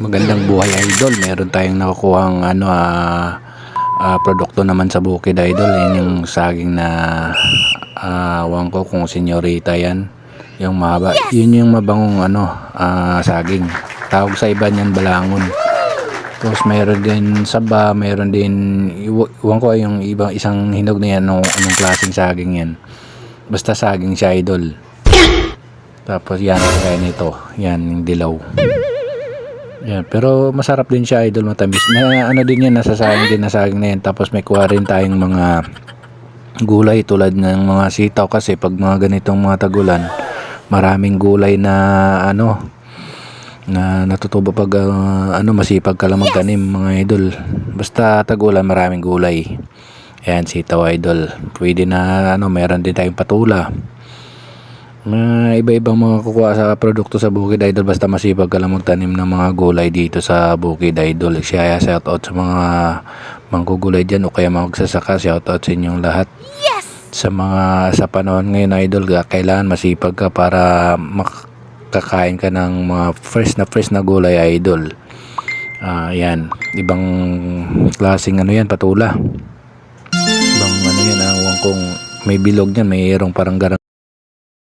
magandang buhay idol. Meron tayong nakukuhang ano ah, ah, produkto naman sa bukid idol. Yan yung saging na awan ko kung senyorita yan. Yung mahaba. Yun yung mabangong ano ah, saging. Tawag sa iba niyan balangon. Tapos mayroon din saba, mayroon din iwa- iwan ko yung ibang isang hinog na yan no, anong klaseng saging yan. Basta saging siya idol. Tapos yan, kaya nito. Yan, yung dilaw. Yan, pero masarap din siya idol matamis. Na ano din yan, nasasayang din na saging na yan. Tapos may kuha rin tayong mga gulay tulad ng mga sitaw kasi pag mga ganitong mga tagulan, maraming gulay na ano na natutubo pag ah, ano masipag ka lang magtanim mga idol. Basta tagulan maraming gulay. Ayan, sitaw idol. Pwede na ano, meron din tayong patula. Mga iba-ibang mga kukuha sa produkto sa Bukid Idol basta masipag ka lang magtanim ng mga gulay dito sa Bukid Idol. Siya shout out sa mga manggugulay dyan o kaya mga magsasaka shout out sa inyong lahat. Sa mga sa panahon ngayon Idol ga- kailangan masipag ka para makakain ka ng mga fresh na fresh na gulay Idol. Ah, yan. Ibang klaseng ano yan, patula. Ibang ano yan, awan kong may bilog yan, mayroong parang garang